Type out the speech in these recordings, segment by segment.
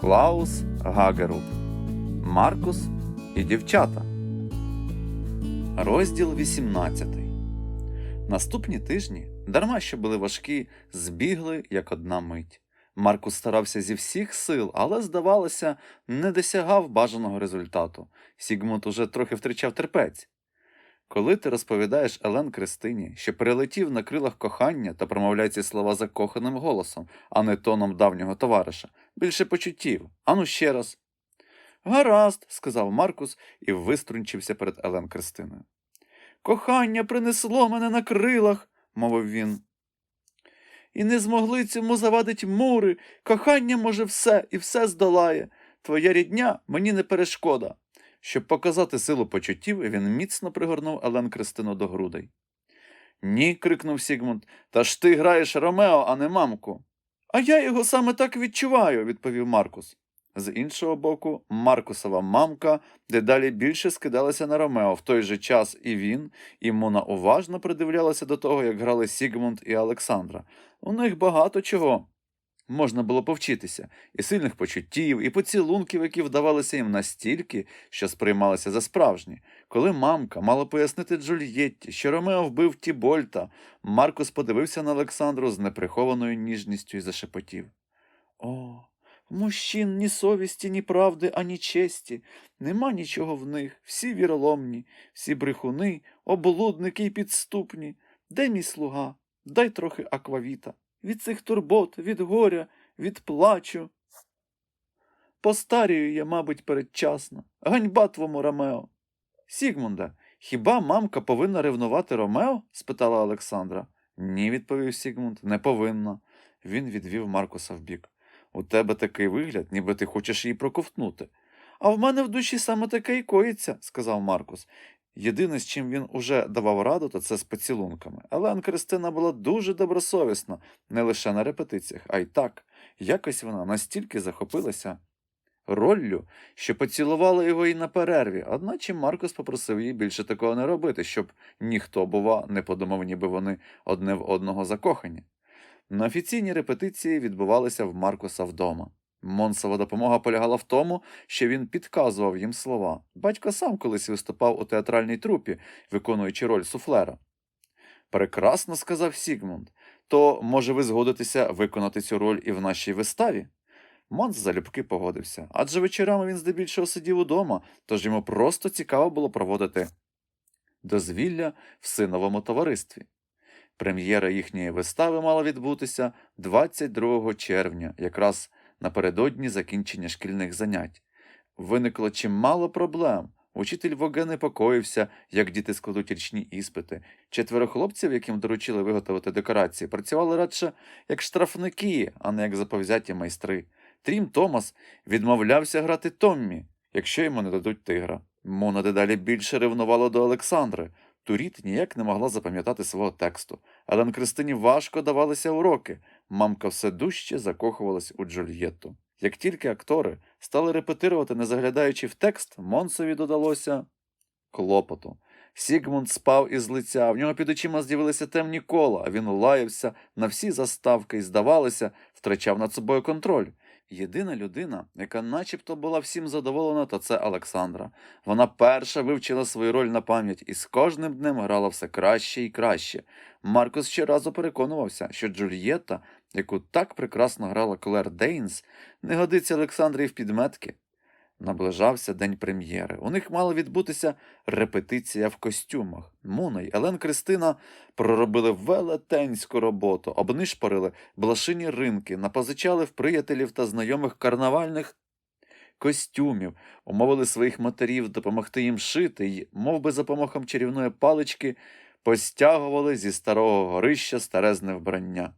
Клаус Гагерут, Маркус і дівчата. Розділ 18. Наступні тижні, дарма що були важкі, збігли як одна мить. Маркус старався зі всіх сил, але, здавалося, не досягав бажаного результату. Сігмунд уже трохи втрачав терпець. Коли ти розповідаєш Елен Кристині, що перелетів на крилах кохання та промовляє ці слова закоханим голосом, а не тоном давнього товариша, більше почуттів. Ану ще раз. Гаразд, сказав Маркус і виструнчився перед Елен Кристиною. Кохання принесло мене на крилах, мовив він. І не змогли цьому завадить мури. Кохання може все і все здолає. Твоя рідня мені не перешкода. Щоб показати силу почуттів, він міцно пригорнув Елен Кристину до грудей. Ні, крикнув Сігмунд, та ж ти граєш Ромео, а не мамку. А я його саме так відчуваю, відповів Маркус. З іншого боку, Маркусова мамка дедалі більше скидалася на Ромео. В той же час і він, і Мона уважно придивлялася до того, як грали Сігмунд і Олександра. У них багато чого можна було повчитися, і сильних почуттів, і поцілунків, які вдавалися їм настільки, що сприймалися за справжні. Коли мамка мала пояснити Джульєтті, що Ромео вбив Тібольта, Маркус подивився на Олександру з неприхованою ніжністю і зашепотів. О, мужчин ні совісті, ні правди, ані честі. Нема нічого в них, всі віроломні, всі брехуни, облудники й підступні. Де мій слуга? Дай трохи аквавіта. Від цих турбот, від горя, від плачу. Постарію я, мабуть, передчасно. Ганьба твому Ромео. Сігмунда, хіба мамка повинна ревнувати Ромео? спитала Олександра. Ні, відповів Сігмунд, не повинна. Він відвів Маркуса вбік. У тебе такий вигляд, ніби ти хочеш її проковтнути. А в мене в душі саме таке й коїться, сказав Маркус. Єдине, з чим він уже давав раду, то це з поцілунками. Але Кристина була дуже добросовісна, не лише на репетиціях, а й так. Якось вона настільки захопилася роллю, що поцілувала його і на перерві, одначе Маркус попросив її більше такого не робити, щоб ніхто, бува, не подумав, ніби вони одне в одного закохані. На офіційні репетиції відбувалися в Маркуса вдома. Монсова допомога полягала в тому, що він підказував їм слова. Батько сам колись виступав у театральній трупі, виконуючи роль суфлера. Прекрасно, сказав Сігмунд. То, може, ви згодитеся виконати цю роль і в нашій виставі? Монс залюбки погодився, адже вечорами він здебільшого сидів удома, тож йому просто цікаво було проводити дозвілля в синовому товаристві. Прем'єра їхньої вистави мала відбутися 22 червня, якраз напередодні закінчення шкільних занять. Виникло чимало проблем. Учитель Воге непокоївся, як діти складуть річні іспити. Четверо хлопців, яким доручили виготовити декорації, працювали радше як штрафники, а не як заповзяті майстри. Трім Томас відмовлявся грати Томмі, якщо йому не дадуть тигра. Мона дедалі більше ревнувала до Олександри. Туріт ніяк не могла запам'ятати свого тексту. Елен Кристині важко давалися уроки. Мамка все дужче закохувалась у Джульєтту. Як тільки актори стали репетирувати, не заглядаючи в текст, Монсові додалося клопоту. Сігмунд спав із лиця, в нього під очима з'явилися темні кола, а він лаявся на всі заставки і, здавалося, втрачав над собою контроль. Єдина людина, яка начебто була всім задоволена, то це Олександра. Вона перша вивчила свою роль на пам'ять і з кожним днем грала все краще і краще. Маркус щоразу переконувався, що Джульєта, яку так прекрасно грала Клер Дейнс, не годиться Олександрі в підметки. Наближався день прем'єри. У них мала відбутися репетиція в костюмах. Муна й Елен Кристина проробили велетенську роботу, обнишпорили блашині ринки, напозичали в приятелів та знайомих карнавальних костюмів, умовили своїх матерів допомогти їм шити й, мов би за помахом чарівної палички, постягували зі старого горища старезне вбрання.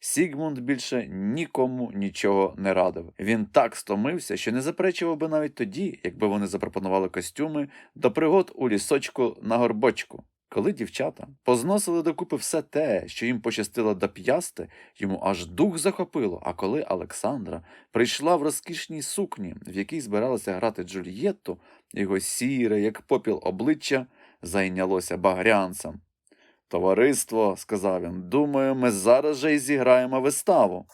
Сігмунд більше нікому нічого не радив. Він так стомився, що не заперечував би навіть тоді, якби вони запропонували костюми до пригод у лісочку на горбочку. Коли дівчата позносили докупи все те, що їм пощастило до п'ясти, йому аж дух захопило. А коли Олександра прийшла в розкішній сукні, в якій збиралася грати Джульєтту, його сіре, як попіл обличчя, зайнялося багрянцем. Товариство, сказав він, думаю, ми зараз же й зіграємо виставу.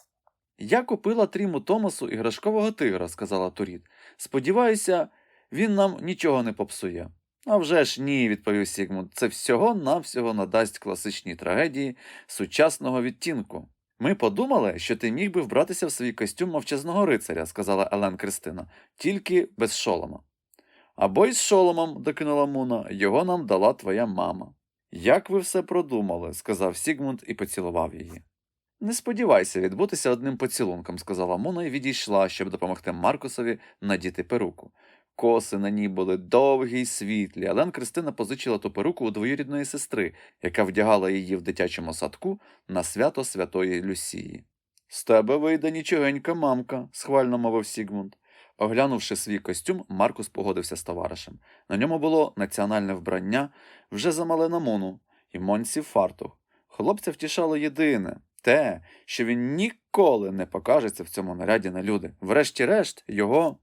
Я купила Тріму Томасу іграшкового тигра, сказала Туріт. Сподіваюся, він нам нічого не попсує. А вже ж ні, відповів Сігмунд. Це всього-навсього надасть класичній трагедії сучасного відтінку. Ми подумали, що ти міг би вбратися в свій костюм мовчазного рицаря, сказала Елен Кристина, тільки без шолома. Або й з шоломом, докинула Муна, його нам дала твоя мама. Як ви все продумали, сказав Сігмунд і поцілував її. Не сподівайся відбутися одним поцілунком, сказала Муна і відійшла, щоб допомогти Маркусові надіти перуку. Коси на ній були довгі й світлі, але Кристина позичила ту перуку у двоюрідної сестри, яка вдягала її в дитячому садку на свято святої Люсії. З тебе вийде нічогенька мамка, схвально мовив Сігмунд. Оглянувши свій костюм, Маркус погодився з товаришем. На ньому було національне вбрання, вже замале на Муну, і Монсів фартух. Хлопця втішало єдине те, що він ніколи не покажеться в цьому наряді на люди. Врешті-решт, його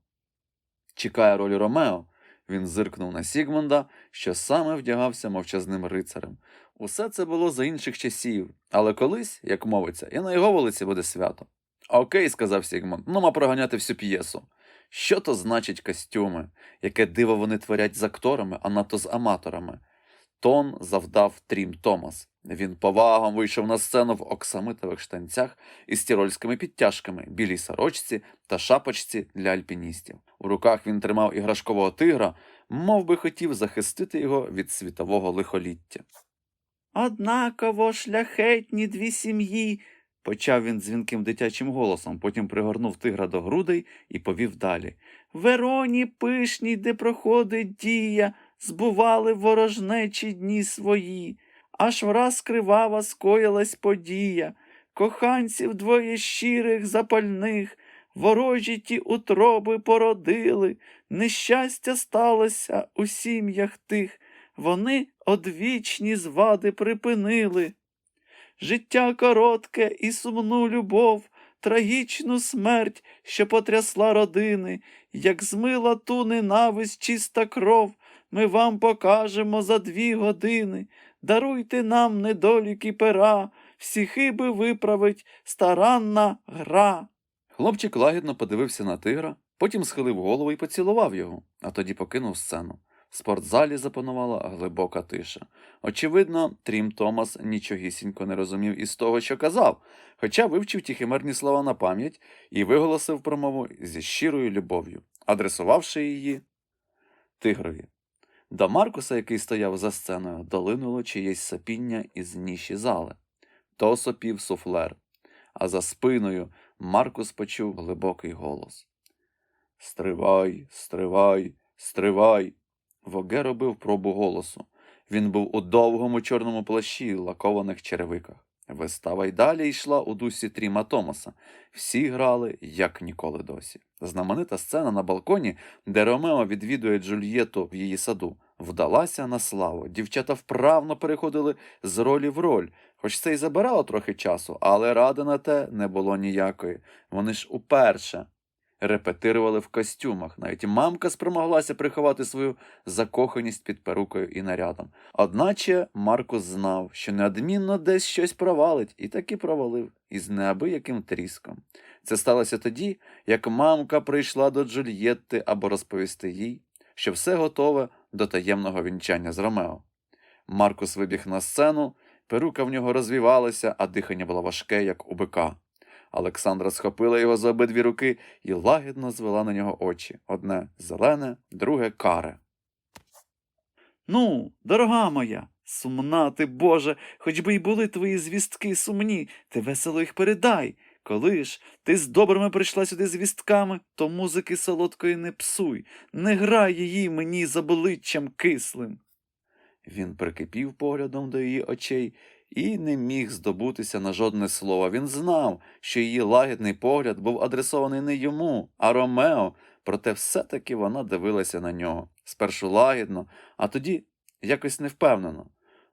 чекає роль Ромео. Він зиркнув на Сігмунда, що саме вдягався мовчазним рицарем. Усе це було за інших часів, але колись, як мовиться, і на його вулиці буде свято. Окей, сказав Сігмунд, ну ма проганяти всю п'єсу. Що то значить костюми? Яке диво вони творять з акторами, а надто з аматорами? Тон завдав Трім Томас. Він повагом вийшов на сцену в оксамитових штанцях із тірольськими підтяжками, білій сорочці та шапочці для альпіністів. У руках він тримав іграшкового тигра, мов би хотів захистити його від світового лихоліття. Однаково шляхетні дві сім'ї, почав він дзвінким дитячим голосом, потім пригорнув тигра до грудей і повів далі. Вероні пишній, де проходить дія, збували ворожнечі дні свої, аж враз кривава скоїлась подія, коханців двоє щирих, запальних, ворожі ті утроби породили, нещастя сталося у сім'ях тих, вони одвічні звади припинили. Життя коротке і сумну любов, трагічну смерть, що потрясла родини, як змила ту ненависть чиста кров, ми вам покажемо за дві години. Даруйте нам недоліки пера, всі хиби виправить старанна гра. Хлопчик лагідно подивився на тигра, потім схилив голову і поцілував його, а тоді покинув сцену. В спортзалі запанувала глибока тиша. Очевидно, Трім Томас нічогісінько не розумів із того, що казав, хоча вивчив ті химерні слова на пам'ять і виголосив промову зі щирою любов'ю, адресувавши її тигрові. До Маркуса, який стояв за сценою, долинуло чиєсь сапіння із ніші зали. То сопів суфлер, а за спиною Маркус почув глибокий голос. Стривай, стривай, стривай. Воге робив пробу голосу. Він був у довгому чорному плащі, лакованих черевиках. Вистава й далі йшла у дусі Тріма Томаса. Всі грали, як ніколи досі. Знаменита сцена на балконі, де Ромео відвідує Джульєту в її саду, вдалася на славу. Дівчата вправно переходили з ролі в роль, хоч це й забирало трохи часу, але ради на те не було ніякої. Вони ж уперше репетирували в костюмах. Навіть мамка спромоглася приховати свою закоханість під перукою і нарядом. Одначе Маркус знав, що неодмінно десь щось провалить, і таки провалив із неабияким тріском. Це сталося тоді, як мамка прийшла до Джульєтти або розповісти їй, що все готове до таємного вінчання з Ромео. Маркус вибіг на сцену, перука в нього розвівалася, а дихання було важке, як у бика. Олександра схопила його за обидві руки і лагідно звела на нього очі одне зелене, друге каре. Ну, дорога моя, сумна ти, Боже, хоч би й були твої звістки сумні, ти весело їх передай. Коли ж ти з добрими прийшла сюди звістками, то музики солодкої не псуй, не грай її мені за боличчям кислим. Він прикипів поглядом до її очей і не міг здобутися на жодне слово. Він знав, що її лагідний погляд був адресований не йому, а Ромео, проте все-таки вона дивилася на нього. Спершу лагідно, а тоді якось невпевнено.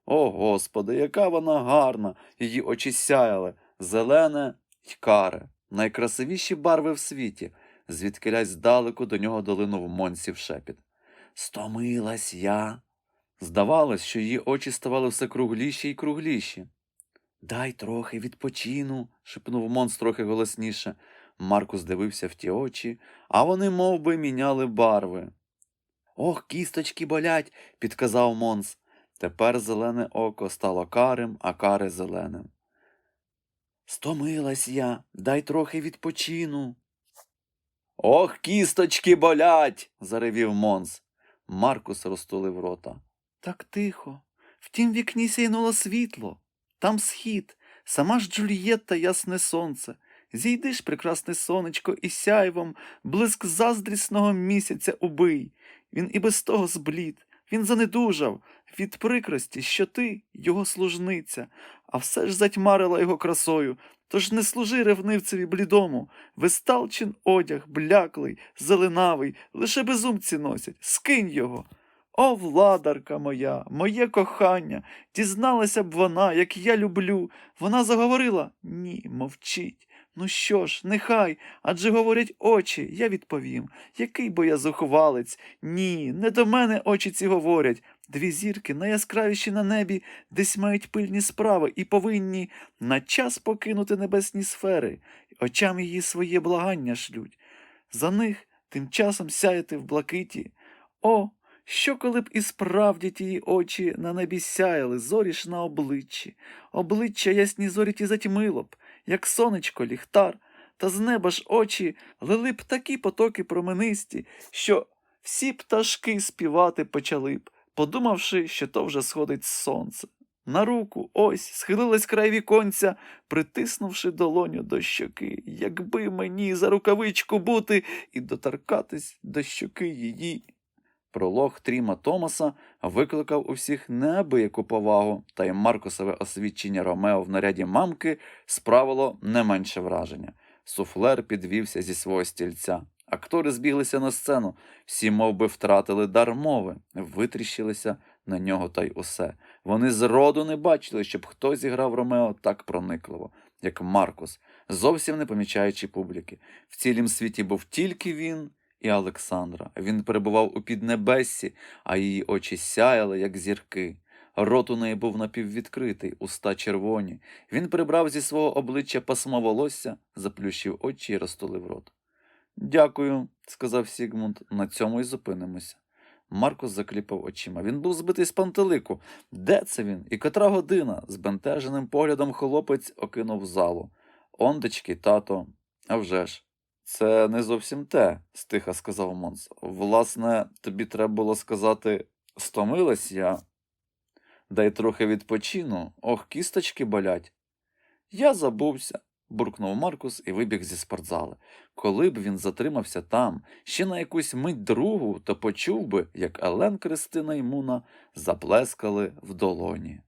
О, Господи, яка вона гарна! Її очі сяяли, зелене й каре, найкрасивіші барви в світі, звідкилясь здалеку до нього долинув Монсів шепіт. Стомилась я. Здавалось, що її очі ставали все кругліші й кругліші. Дай трохи відпочину, шепнув Монс трохи голосніше. Маркус дивився в ті очі, а вони мов би, міняли барви. Ох, кісточки болять, підказав Монс. Тепер зелене око стало карим, а каре зеленим. Стомилась я, дай трохи відпочину. Ох, кісточки болять. заревів Монс. Маркус розтулив рота. Так тихо. В тім вікні сяйнуло світло. Там схід, сама ж Джульєтта ясне сонце. Зійди ж, прекрасне сонечко, і сяйвом, блиск заздрісного місяця убий. Він і без того зблід, він занедужав від прикрості, що ти його служниця, а все ж затьмарила його красою. Тож не служи ревнивцеві блідому, висталчин одяг, бляклий, зеленавий, лише безумці носять, скинь його. О, владарка моя, моє кохання, дізналася б вона, як я люблю. Вона заговорила ні, мовчить. Ну що ж, нехай, адже говорять очі, я відповім. Який бо я зухвалець? Ні, не до мене очі ці говорять. Дві зірки найяскравіші на небі, десь мають пильні справи і повинні на час покинути небесні сфери, очам її своє благання шлють. За них тим часом сяяти в блакиті. О, що коли б і справді тії очі на небі сяяли, зорі на обличчі, обличчя ясні зорі ті затьмило б, як сонечко ліхтар, та з неба ж очі лили б такі потоки променисті, що всі пташки співати почали б, подумавши, що то вже сходить сонце. На руку ось схилилась край віконця, притиснувши долоню до щоки, якби мені за рукавичку бути і доторкатись до щоки її. Пролог Тріма Томаса викликав у всіх неабияку повагу, та й Маркусове освідчення Ромео в наряді мамки справило не менше враження. Суфлер підвівся зі свого стільця. Актори збіглися на сцену, всі мов би, втратили дар мови, витріщилися на нього та й усе. Вони зроду не бачили, щоб хтось зіграв Ромео так проникливо, як Маркус, зовсім не помічаючи публіки. В цілім світі був тільки він і Олександра. Він перебував у піднебессі, а її очі сяяли, як зірки. Рот у неї був напіввідкритий, уста червоні. Він прибрав зі свого обличчя пасмо волосся, заплющив очі і розтулив рот. Дякую, сказав Сігмунд, на цьому й зупинимося. Маркус закліпав очима. Він був збитий з пантелику. Де це він? І котра година? Збентеженим поглядом хлопець окинув залу. Ондечки, тато, а вже ж. Це не зовсім те, стиха сказав Монс. Власне, тобі треба було сказати стомилась я. Дай трохи відпочину, ох, кісточки болять. Я забувся, буркнув Маркус і вибіг зі спортзали. Коли б він затримався там ще на якусь мить другу, то почув би, як Елен Кристина і Муна заплескали в долоні.